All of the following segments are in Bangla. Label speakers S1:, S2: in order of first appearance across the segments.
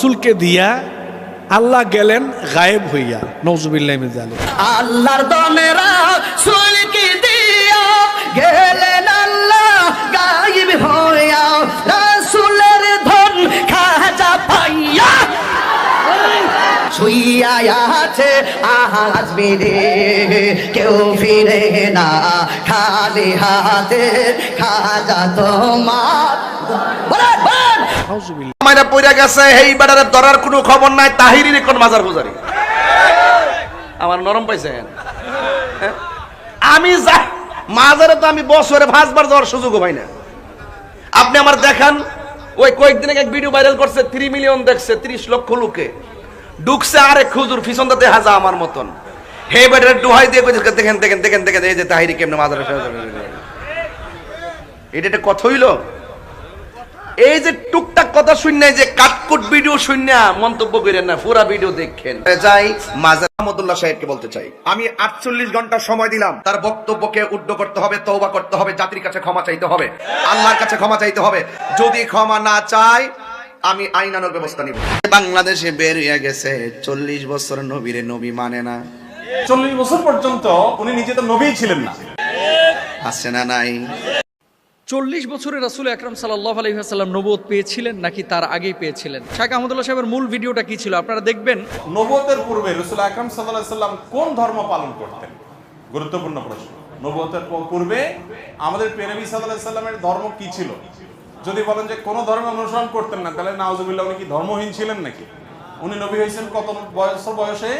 S1: রসুলকে দিয়া আল্লাহ গেলেন গায়েব হইয়া। নজুবিল্লাহ মিজালি
S2: আল্লাহর খালি হাতে খাজা তোমার।
S3: খবর নাই, তাহিরির মাজার আমার নরম পাইছেন হ্যাঁ? আমি মাজারে তো আমি বছরে যাওয়ার না। আপনি আমার দেখান, ওই কয়েকদিন এক ভিডিও ভাইরাল করছে থ্রি মিলিয়ন দেখছে, ত্রিশ লক্ষ লোকে। ঢুকছে আরেক খুজুর পিছনটা দেখা যা আমার মতন। হে বেটারে ডুহাই দিয়ে কইছে, দেখেন দেখেন দেখেন দেখেন, এই যে তাহিরি কেমনে মাজারে এটা একটা কথা হইল? এই যে টুকটাক কথা শুননা যে কাটকুট ভিডিও শুননা মন্তব্য করেন না পুরা ভিডিও দেখেন। যাই মাজার আহমদুল্লাহ সাহেবকে বলতে চাই। আমি আটচল্লিশ ঘণ্টা সময় দিলাম। তার বক্তব্যকে উড্ড করতে হবে তৌবা করতে হবে জাতির কাছে ক্ষমা চাইতে হবে আল্লাহর কাছে ক্ষমা চাইতে হবে। যদি ক্ষমা না চায় আমি আইনানোর ব্যবস্থা নিব। বাংলাদেশে বের হয়ে গেছে চল্লিশ বছর নবীরে নবী মানে না।
S4: চল্লিশ বছর পর্যন্ত উনি নিজে তো নবী ছিলেন না।
S3: আছে না নাই?
S5: চল্লিশ বছরে রাসুল আকরাম সাল্লাহ আলহিহাসাল্লাম নবুয়ত পেয়েছিলেন নাকি তার আগেই পেয়েছিলেন? শাহ আহমদুল্লাহ সাহেবের মূল ভিডিওটা কি ছিল? আপনারা দেখবেন
S4: নবতের পূর্বে রসুল আকরাম সাল্লাহ সাল্লাম কোন ধর্ম পালন করতেন? গুরুত্বপূর্ণ প্রশ্ন। নবতের পূর্বে আমাদের পেনবী সাল্লাহ সাল্লামের ধর্ম কি ছিল? যদি বলেন যে কোনো ধর্ম অনুসরণ করতেন না, তাহলে নাওজুবিল্লাহ উনি কি ধর্মহীন ছিলেন নাকি? উনি নবী হয়েছেন কত বয়স বয়সে?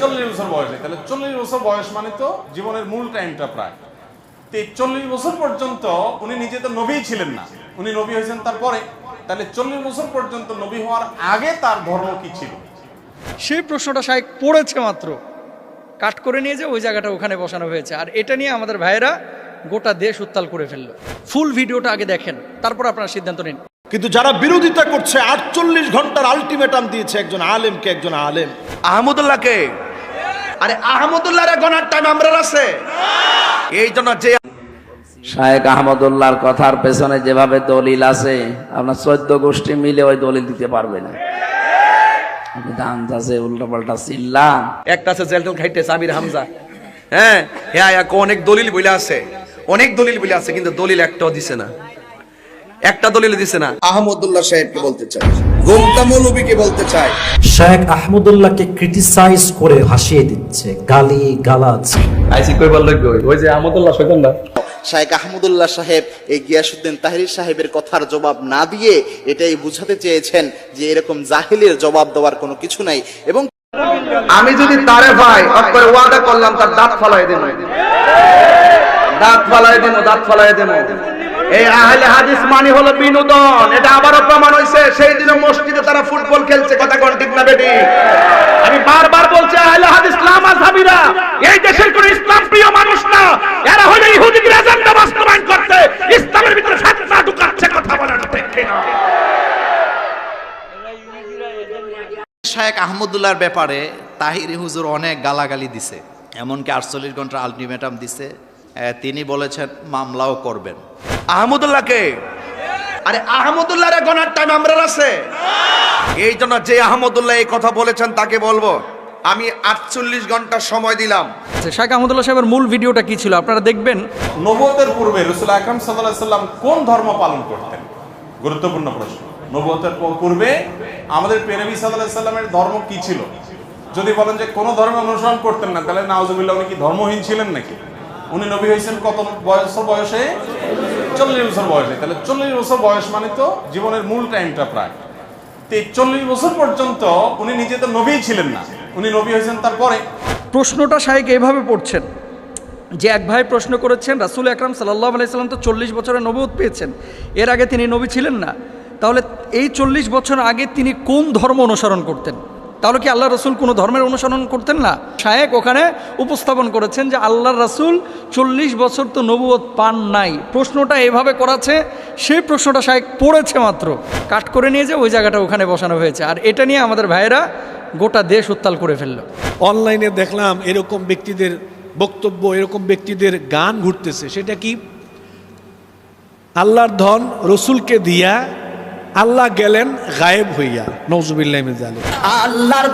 S4: চল্লিশ বছর বয়সে। তাহলে চল্লিশ বছর বয়স মানে তো জীবনের মূল টাইমটা প্রায়। চল্লিশ বছর পর্যন্ত উনি নিজে তো নবী ছিলেন না। উনি নবী হয়েছেন তারপরে। তাহলে চল্লিশ বছর পর্যন্ত নবী হওয়ার আগে তার ধর্ম কি ছিল?
S5: সেই প্রশ্নটা শাহেক পড়েছে মাত্র। কাট করে নিয়ে যে ওই জায়গাটা ওখানে বসানো হয়েছে। আর এটা নিয়ে আমাদের ভাইয়েরা গোটা দেশ উত্তাল করে ফেলল। ফুল ভিডিওটা আগে দেখেন তারপর আপনারা সিদ্ধান্ত নিন।
S6: কিন্তু যারা বিরোধিতা করছে আটচল্লিশ ঘণ্টার আলটিমেটাম দিয়েছে একজন আলেমকে একজন আলেম।
S3: আহমদুল্লাহকে? আরে আহমদুল্লাহ গনার টাইম আমরা আছে। এই জন্য যে
S7: শায়েক আহমদুল্লাহর কথার পেছনে যেভাবে দলিল আছে আপনার চোদ্দ গোষ্ঠী মিলে ওই দলিল দিতে পারবে না। আপনি চিল্লান
S3: একটা আছে জেলটন খাইতেছে আমির হামজা। হ্যাঁ হ্যাঁ এক অনেক দলিল বলে আছে। অনেক দলিল বলে আছে কিন্তু দলিল একটাও দিছে না। একটা দলিল দিছে না। আহমদুল্লাহ সাহেবকে বলতে চাই গোমতা মৌলবীকে বলতে চাই
S8: শেখ আহমদুল্লাহকে ক্রিটিসাইজ করে হাসিয়ে দিচ্ছে গালি গালাজ।
S3: আইসি কইবার ওই যে আহমদুল্লাহ
S9: শায়েক আহমদুল্লাহ সাহেব এই গিয়াসুদ্দিন তাহির সাহেবের কথার জবাব না দিয়ে এটাই বুঝাতে চেয়েছেন যে এরকম জাহিলের জবাব দেওয়ার কোনো কিছু নাই এবং
S3: আমি যদি তারে ভাই অক্ষরে ওয়াদা করলাম তার দাঁত ফালাই দেব দাঁত ফালাই দেব দাঁত ফালাই দেব এই আহলে হাদিস মানে হলো বিনোদন। এটা আবারও প্রমাণ হয়েছে সেই দিনে মসজিদে তারা ফুটবল খেলছে কথা কোন ঠিক না বেটি? আমি বারবার বলছি আহলে হাদিস লামাযহাবিরা এই দেশের কোন ইসলাম প্রিয় মানুষ না। এরা হলো ইহুদিদের এজেন্ডা বাস্তবায়ন করতে। ইসলামের ভিতরে ফিতনা ঢুকাচ্ছে কথা বলার ঠিক না।
S9: শায়েক আহমদুল্লাহর ব্যাপারে তাহিরি হুজুর অনেক গালাগালি দিছে। এমনকি আটচল্লিশ ঘণ্টার আলটিমেটাম দিছে। আহ, তিনি বলেছেন মামলাও করবেন।
S3: আহমদুল্লাহকে? আরে আহমদুল্লাহর গনার টাইম আমরা আছে। এই জন্য যে আহমদুল্লাহ এই কথা বলেছেন তাকে বলব। আমি আটচল্লিশ ঘণ্টা সময় দিলাম।
S5: শাহ আহমদুল্লাহ সাহেবের মূল ভিডিওটা কি ছিল? আপনারা দেখবেন
S4: নবতের পূর্বে রসুল আকরাম সাল্লাহ সাল্লাম কোন ধর্ম পালন করতেন? গুরুত্বপূর্ণ প্রশ্ন। নবতের পূর্বে আমাদের পেনবী সাল্লাহ সাল্লামের ধর্ম কি ছিল? যদি বলেন যে কোনো ধর্ম অনুসরণ করতেন না তাহলে নাওজুবিল্লাহ উনি কি ধর্মহীন ছিলেন নাকি? উনি নবী হয়েছেন কত বয়স বয়সে? চল্লিশ বছর বয়সে। তাহলে চল্লিশ বছর বয়স মানে তো জীবনের মূল টাইমটা প্রায়। তো এই চল্লিশ বছর পর্যন্ত উনি নিজে তো নবী ছিলেন না। উনি নবী হয়েছেন তারপরে।
S5: প্রশ্নটা শাহেক এইভাবে পড়ছেন, যে এক ভাই প্রশ্ন করেছেন, রাসুল আকরাম সাল্লাহ আলাইসাল্লাম তো চল্লিশ বছরের নবুত পেয়েছেন, এর আগে তিনি নবী ছিলেন না, তাহলে এই চল্লিশ বছর আগে তিনি কোন ধর্ম অনুসরণ করতেন? তাহলে কি আল্লাহ রসুল কোনো ধর্মের অনুসরণ করতেন না? শায়েক ওখানে উপস্থাপন করেছেন যে আল্লাহ রসুল চল্লিশ বছর তো নবুয়ত পান নাই। প্রশ্নটা এভাবে করাছে, সেই প্রশ্নটা শায়েক পড়েছে মাত্র, কাট করে নিয়ে যে ওই জায়গাটা ওখানে বসানো হয়েছে। আর এটা নিয়ে আমাদের ভাইয়েরা গোটা দেশ উত্তাল করে ফেলল।
S1: অনলাইনে দেখলাম এরকম ব্যক্তিদের বক্তব্য এরকম ব্যক্তিদের গান ঘুরতেছে। সেটা কি? আল্লাহর ধন রসুলকে দিয়া আল্লাহ গেলেন গায়েব হইয়া। নজুবিল্লাহ
S2: আল্লাহর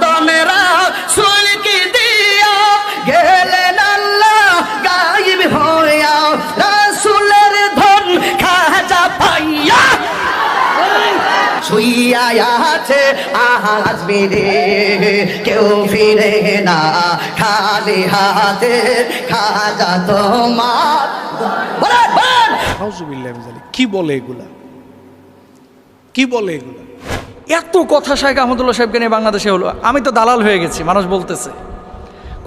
S2: কেউ ফিরে না। খালি হাতে খাজা তোমার।
S1: কি বলে এগুলা? কি বলে এগুলা?
S5: এত কথা শাহেখ আহমদুল্লাহ সাহেবকে নিয়ে বাংলাদেশে হলো। আমি তো দালাল হয়ে গেছি মানুষ বলতেছে।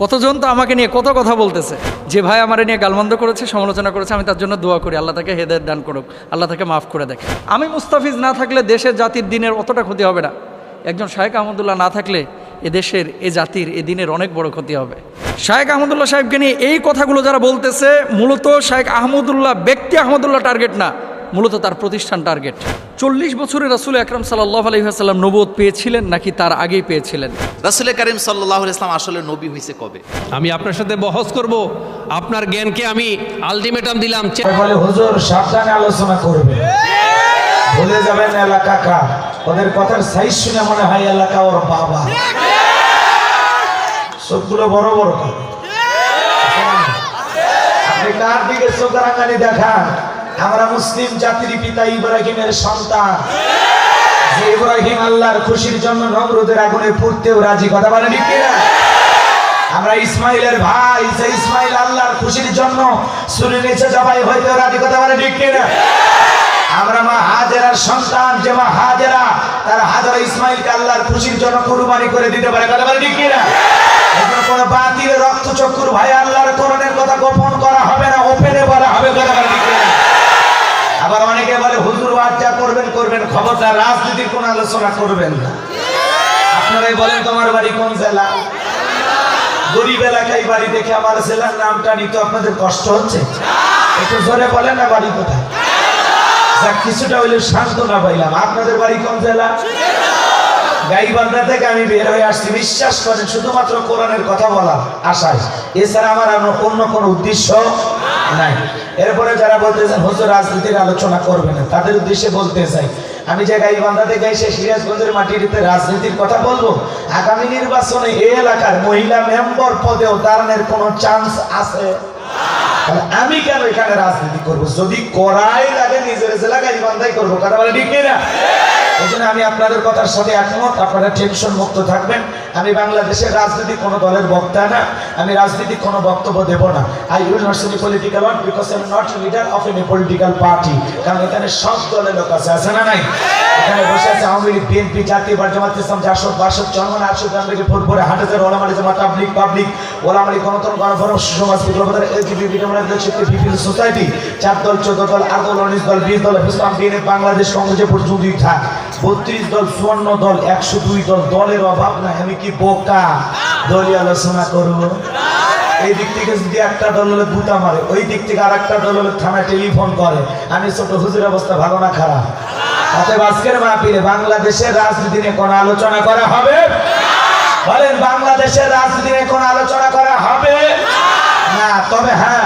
S5: কতজন তো আমাকে নিয়ে কত কথা বলতেছে। যে ভাই আমার নিয়ে গালমন্দ করেছে সমালোচনা করেছে আমি তার জন্য দোয়া করি। আল্লাহ তাকে হেদায়ত দান করুক আল্লাহ তাকে মাফ করে দেখে। আমি মুস্তাফিজ না থাকলে দেশের জাতির দিনের অতটা ক্ষতি হবে না। একজন শাহেখ আহমদুল্লাহ না থাকলে এ দেশের এ জাতির এ দিনের অনেক বড় ক্ষতি হবে। শাহেখ আহমদুল্লাহ সাহেবকে নিয়ে এই কথাগুলো যারা বলতেছে মূলত শাহেখ আহমদুল্লাহ ব্যক্তি আহমদুল্লাহ টার্গেট না মূলত তার প্রতিষ্ঠান টার্গেট। চল্লিশ বছরের রাসুল আকরাম সাল্লাহ আলহিহাসাল্লাম নবোধ পেয়েছিলেন নাকি তার আগেই পেয়েছিলেন?
S9: রাসুল করিম সাল্লাহ ইসলাম আসলে নবী হয়েছে কবে?
S10: আমি আপনার সাথে বহস করব আপনার জ্ঞানকে আমি আলটিমেটাম দিলাম।
S8: বলে হুজুর সাবধানে আলোচনা করবে। ভুলে যাবেন এলাকা কা ওদের কথার সাইজ শুনে মনে হয় এলাকা ওর বাবা। সবগুলো বড় বড় আপনি কার দিকে চোখ রাঙানি দেখান? আমরা মুসলিম জাতির পিতা ইব্রাহিমের সন্তান। ইব্রাহিম আল্লাহর খুশির জন্য নমরুদের আগুনে পুড়তেও রাজি, কথা বলে ঠিক কিনা? আমরা ইসমাইলের ভাই, যে ইসমাইল আল্লাহর খুশির জন্য সুরি নিচে জবাই হইতেও রাজি, কথা বলে ঠিক কিনা? আমরা মা হাজেরার সন্তান, যে মা হাজেরা, তার হাজারা ইসমাইলকে আল্লাহর খুশির জন্য কুরবানি করে দিতে পারে। কথা বলে ঠিক কিনা? কোনো বাতিল রক্ত চক্ষুর ভাই, আল্লাহর করণের কথা গোপন করা হবে না, ওপেনে বলা হবে। কথা বলে ঠিক কিনা? আবার অনেকে বলে, হুজুর যা করবেন করবেন, খবরদার রাজনীতির কোন আলোচনা করবেন না। আপনারাই বলেন, তোমার বাড়ি কোন জেলা? গরিব এলাকায় বাড়ি দেখে আমার জেলার নামটা নিতে আপনাদের কষ্ট হচ্ছে? একটু জোরে বলেন না বাড়ি কোথায়? কিছুটা হইলে সান্ত্বনা পাইলাম। আপনাদের বাড়ি কোন জেলা? গাইবান্ধা থেকে আমি বের হয়ে আসছি। বিশ্বাস করেন, শুধুমাত্র কোরআনের কথা বলা আশায়। এছাড়া আমার অন্য কোনো উদ্দেশ্য নাই। এরপরে যারা বলতেছেন, হুজুর, রাজনীতির আলোচনা করবে না। তাদের উদ্দেশ্যে বলতে চাই, আমি যে গাইবান্ধা থেকে এসে সিরাজগঞ্জের মাটিতে রাজনীতির কথা বলব, আগামী নির্বাচনে এই এলাকার মহিলা মেম্বার পদেও দাঁড়ানোর কোনো চান্স আছে? তাহলে আমি কেন এখানে রাজনীতি করব? যদি করাই লাগে, নিজের জেলা বান্ধাই করব। কথা বলে ঠিক না জন্য আমি আপনাদের কথার সাথে একমত। আপনারা টেনশন মুক্ত থাকবেন। আমি বাংলাদেশের রাজনীতি কোনো দলের বক্তা না। আমি রাজনীতি কোনো বক্তব্য দেব না। I will not see political one because I am not leader of any political party কারণ এখানে সব দলের লোক আছে আছে না নাই? এখানে বসে আছে আওয়ামী লীগ বিএনপি জাতীয় পার্টি, জামাত ইসলাম, জাসদ, বাসদ চরমান আটশো গ্রামে ফুরপুরে হাটাজার ওলামারি জামা পাবলিক পাবলিক ওলামারি গণতন্ত্র গণফোরাম সমাজ বিপ্লবদের এলজিবি বিটমনের শক্তি বিভিন্ন সোসাইটি, চার দল, চোদ্দ দল, আট দল, উনিশ দল, বিশ দল ইসলাম বিএনএ বাংলাদেশ কংগ্রেসের পর্যন্ত থাক বত্রিশ দল, চুয়ান্ন দল, একশো দুই দল, দলের অভাব না আমি কি বোকা? দলীয় আলোচনা করব এই দিক থেকে যদি একটা দল হলে দুটা মারে, ওই দিক থেকে আর একটা দল হলে থানায় টেলিফোন করে। আমি ছোট হুজুর অবস্থা ভালো না খারাপ। অতএব আজকের মাহফিলে বাংলাদেশের রাজনীতি নিয়ে কোনো আলোচনা করা হবে? বলেন, বাংলাদেশের রাজনীতি নিয়ে কোনো আলোচনা করা হবে? না, তবে হ্যাঁ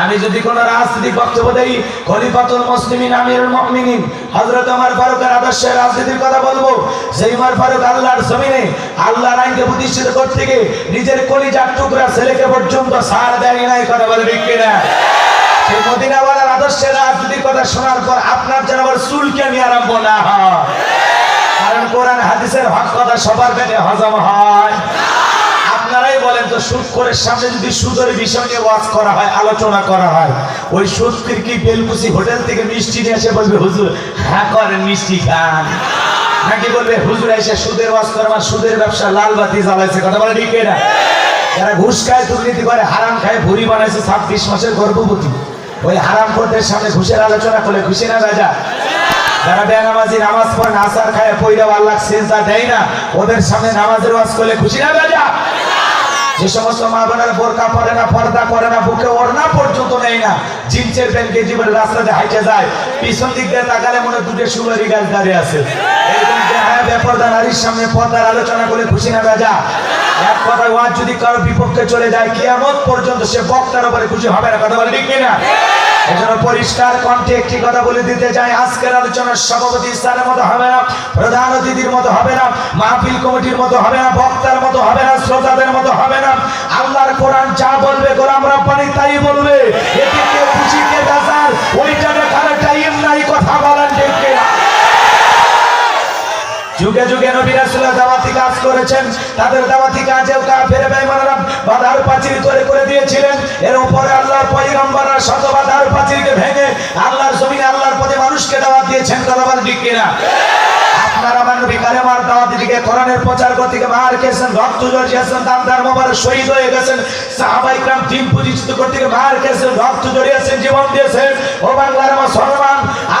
S8: আমি যদি কোন রাজনীতিক বক্তব্য দেই, খলিফাতুল মুসলিমিন, আমিরুল মুমিনিন, হযরত ওমর ফারুকের আদর্শে রাজনীতির কথা বলব। সেই ওমর ফারুক আল্লাহর জমিনে আল্লাহর আইনকে প্রতিষ্ঠিত করতে গিয়ে নিজের কলিজার টুকরা ছেলেকে পর্যন্ত সার দেয় নাই, কথা বলে ঠিক কিনা? সেই মদিনাওয়ালার আদর্শে রাজনীতির কথা শোনার পর আপনার যেন আবার চুলকে নিয়ে আরম্ভ না হয়। কারণ কোরআন, হাদিসের হক কথা সবার পেটে হজম হয়। আপনারাই বলেন সুদ করে সামনে যদি সুদের বিষয় নিয়ে ওয়াজ করা হয়, আলোচনা করা হয়, ওই সুদ কি বেলকুচি হোটেল থেকে মিষ্টি নিয়ে এসে বলবে, হুজুর হ্যাঁ করেন মিষ্টি খান। নাকি বলবে, হুজুর, এসে সুদের ওয়াজ করে, আমার সুদের ব্যবসা লাল বাতি জ্বালাইছে। কথা বলে ঠিক না যারা ঘুষ খায়, দুর্নীতি করে, হারাম খায়, ভুড়ি বানাইছে ছাব্বিশ মাসের গর্ভবতী। ওই হারাম করদের সামনে ঘুষের আলোচনা করলে খুশি না রাজা? যারা বেনামাজি নামাজ পড়ে, নাসার খায় পয়লা আল্লাহ সেজদা দেয় না, ওদের সামনে নামাজের ওয়াজ করলে খুশি না রাজা? যে সমস্ত মা বোনেরা বোরকা পরে না, পর্দা করে না, বুকে ওড়না পর্যন্ত নেই না, জিন্সের প্যান্ট গেঞ্জি রাস্তা রাস্তাতে হাইটে যায়, পিছন দিক দিয়ে তাকালে মনে দুটো সুগারি গাছ দাঁড়িয়ে আছে। হ্যাঁ নারীর সামনে পর্দার আলোচনা করে খুশি এক যদি কারও বিপক্ষে চলে যায়, কিয়ামত পর্যন্ত সে বক্তার উপরে খুশি হবে না, কথা বলে ঠিক এজন্য পরিষ্কার কণ্ঠে একটি কথা বলে দিতে চাই। আজকের আলোচনার সভাপতি স্থানের মতো হবে না, প্রধান অতিথির মতো হবে না, মাহফিল কমিটির মতো হবে না, বক্তার মতো হবে না, শ্রোতাদের মতো হবে না। আল্লাহর কোরআন যা বলবে, গোলাম রাব্বানি তাই বলবে। কে কে যুগে যুগে নবী রাসূলুল্লাহ দাওয়াতি কাজ করেছেন, তাদের দাওয়াতি কাজেও কাফের, বেঈমানরা বাধার প্রাচীর তৈরি করে দিয়েছিলেন। এর উপরে আল্লাহর পয়গম্বরা শত বাধার প্রাচীরকে ভেঙে আল্লাহর জমিনে আল্লাহর পথে মানুষকে দাওয়াত দিয়েছেন। কথা বিক্রিরা হয়ে প্রতিষ্ঠিত করতে গিয়ে জীবন দিয়েছেন।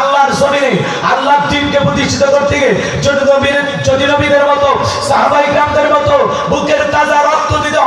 S8: আল্লাহর আল্লাহর করতে সাহাবাই মতো বুকের তাজা রক্ত দিতে